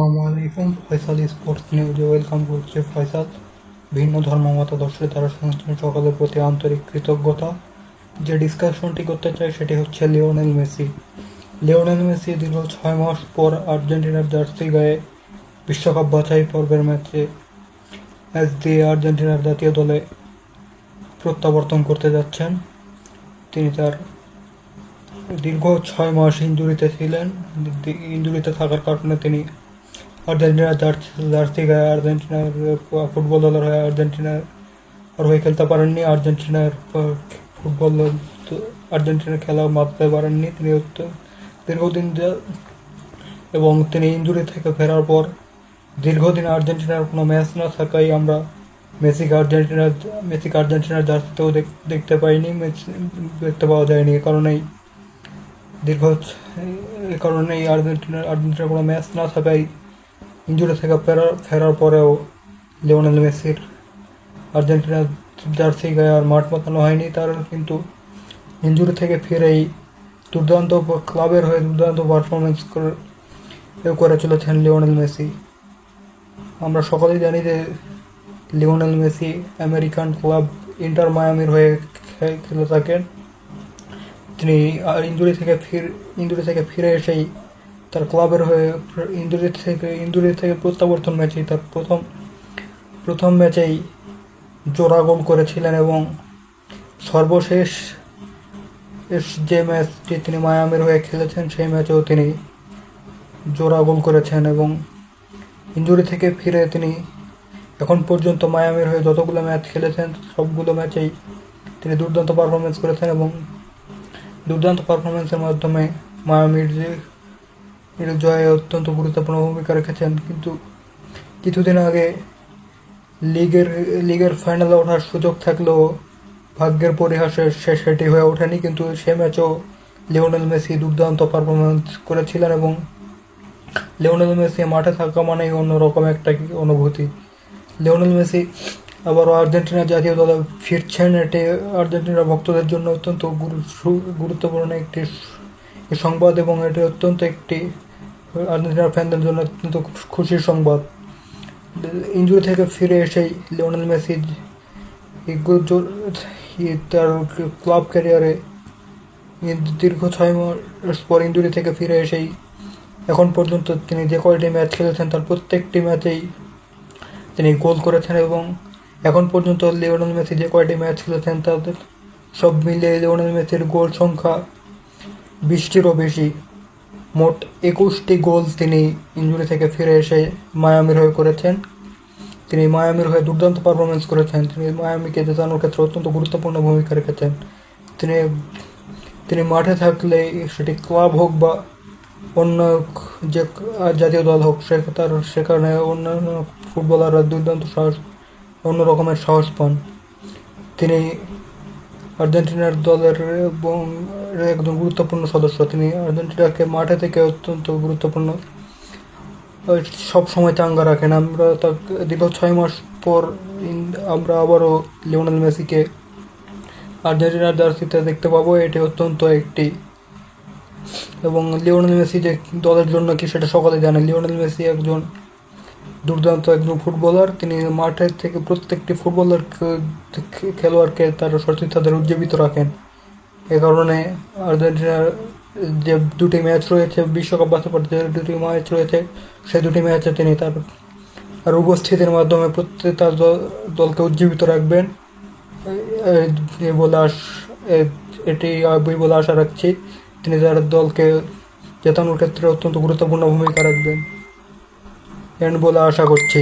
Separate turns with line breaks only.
আসসালামু আলাইকুম, ফয়সাল স্পোর্টস নিউজে, ওয়েলকাম করছে ফয়সাল। ভিন্ন ধর্ম মতাদর্শে তারা সংস্থান সকলের প্রতি আন্তরিক কৃতজ্ঞতা। যে ডিসকাশনটি করতে চাই সেটি হচ্ছে লিওনেল মেসি। লিওনেল মেসি দীর্ঘ ছয় মাস পর আর্জেন্টিনার জার্সি গায়ে বিশ্বকাপ বাছাই পর্বের ম্যাচে ম্যাচ দিয়ে আর্জেন্টিনার জাতীয় দলে প্রত্যাবর্তন করতে যাচ্ছেন। তিনি তার দীর্ঘ ছয় মাস ইঞ্জুরিতে ছিলেন। ইঞ্জুরিতে থাকার কারণে তিনি আর্জেন্টিনার জার্সি জার্সি গায়ে আর্জেন্টিনার ফুটবল দলের হয়ে আর্জেন্টিনার আর হয়ে খেলতে পারেননি। আর্জেন্টিনার ফুটবল দল আর্জেন্টিনার খেলা মারতে পারেননি। তিনি দীর্ঘদিন এবং তিনি ইঞ্জুরি থেকে ফেরার পর দীর্ঘদিন আর্জেন্টিনার কোনো ম্যাচ না থাকায় আমরা মেসিকে আর্জেন্টিনার মেসিকে আর্জেন্টিনার জার্সিতেও দেখ- দেখতে পাইনি। দেখতে পাওয়া যায়নি। এ কারণেই দীর্ঘ, এ কারণেই আর্জেন্টিনার আর্জেন্টিনার কোনো ম্যাচ না থাকায় ইঞ্জুরি থেকে ফেরার ফেরার পরেও লিওনেল মেসির আর্জেন্টিনার জার্সি গায়ে আর মাঠ মাতানো হয়নি, তার কিন্তু ইঞ্জুরি থেকে ফিরেই দুর্দান্ত ক্লাবের হয়ে দুর্দান্ত পারফরমেন্স করে চলেছেন লিওনেল মেসি। আমরা সকলেই জানি যে Lionel Messi American club Inter মায়ামির হয়ে খেলে থাকেন। তিনি আর ইঞ্জুরি থেকে ফির, ইঞ্জুরি থেকে ফিরে এসেই তার ক্লাবের হয়ে ইঞ্জুরি থেকে ইঞ্জুরি থেকে প্রত্যাবর্তন ম্যাচেই তার প্রথম প্রথম ম্যাচেই জোড়া গোল করেছিলেন এবং সর্বশেষ যে ম্যাচটি তিনি মায়ামির হয়ে খেলেছেন, সেই ম্যাচেও তিনি জোড়া গোল করেছেন এবং ইঞ্জুরি থেকে ফিরে তিনি এখন পর্যন্ত মায়ামির হয়ে যতগুলো ম্যাচ খেলেছেন, সবগুলো ম্যাচেই তিনি দুর্দান্ত পারফরমেন্স করেছেন এবং দুর্দান্ত পারফরমেন্সের মাধ্যমে মায়ামির যে জয়ে অত্যন্ত গুরুত্বপূর্ণ ভূমিকা রেখেছেন। কিন্তু কিছুদিন আগে লিগের লিগের ফাইনালে ওঠার সুযোগ থাকলেও ভাগ্যের পরিহাসে সে সেটি হয়ে ওঠেনি। কিন্তু সে ম্যাচও লিওনেল মেসি দুর্দান্ত পারফরমেন্স করেছিলেন এবং লিওনেল মেসি মাঠে থাকা মানেই অন্যরকম একটা অনুভূতি। লিওনেল মেসি আবারও আর্জেন্টিনা জাতীয় দলে ফিরছেন। এটি আর্জেন্টিনার ভক্তদের জন্য অত্যন্ত গুরুত্বপূর্ণ একটি সংবাদ এবং এটি অত্যন্ত একটি আর্জেন্টিনার ফ্যানদের জন্য অত্যন্ত খুশির সংবাদ। ইঞ্জুরি থেকে ফিরে এসেই লিওনেল মেসি তার ক্লাব ক্যারিয়ারে দীর্ঘ ছয় মাস পর ইঞ্জুরি থেকে ফিরে এসেই এখন পর্যন্ত তিনি যে কয়টি ম্যাচ খেলেছেন তার প্রত্যেকটি ম্যাচেই তিনি গোল করেছেন এবং এখন পর্যন্ত লিওনেল মেসি যে কয়টি ম্যাচ খেলেছেন তাদের সব মিলিয়ে লিওনেল মেসির গোল সংখ্যা বিশটিরও বেশি। মোট একুশটি গোল তিনি ইঞ্জুরি থেকে ফিরে এসে মায়ামির হয়ে করেছেন। তিনি মায়ামির হয়ে দুর্দান্ত পারফরমেন্স করেছেন। তিনি মায়ামিকে জেতানোর ক্ষেত্রে অত্যন্ত গুরুত্বপূর্ণ ভূমিকা রেখেছেন। তিনি তিনি মাঠে থাকলে সেটি ক্লাব হোক বা অন্য যে, জাতীয় দল হোক, সে তার সেখানে অন্যান্য ফুটবলাররা দুর্দান্ত সাহস, অন্য রকমের সাহস পান। তিনি আর্জেন্টিনার দলের এবং একজন গুরুত্বপূর্ণ সদস্য। তিনি আর্জেন্টিনাকে মাঠে থেকে অত্যন্ত গুরুত্বপূর্ণ। সব সময় চাঙ্গা রাখেন। আমরা তাকে দীর্ঘ ছয় মাস পর আমরা আবারও লিওনেল মেসিকে আর্জেন্টিনার জার্সিতে দেখতে পাবো। এটি অত্যন্ত একটি এবং লিওনেল মেসি যে দলের জন্য কি সেটা সকলে জানে। লিওনেল মেসি একজন দুর্দান্ত একজন ফুটবলার। তিনি মাঠের থেকে প্রত্যেকটি ফুটবলার খেলোয়াড়কে তার সঠিক তাদের উজ্জীবিত রাখেন। এ কারণে আর্জেন্টিনার যে দুটি ম্যাচ রয়েছে, বিশ্বকাপ বাছাই যে দুটি ম্যাচ রয়েছে, সেই দুটি ম্যাচে তিনি তার আর উপস্থিতির মাধ্যমে প্রত্যেক তার দল- দলকে উজ্জীবিত রাখবেন। বলে আস এটি আমি বলে আশা রাখছি, তিনি তার দলকে জেতানোর ক্ষেত্রে অত্যন্ত গুরুত্বপূর্ণ ভূমিকা রাখবেন। এন্ড বলে আশা করছি।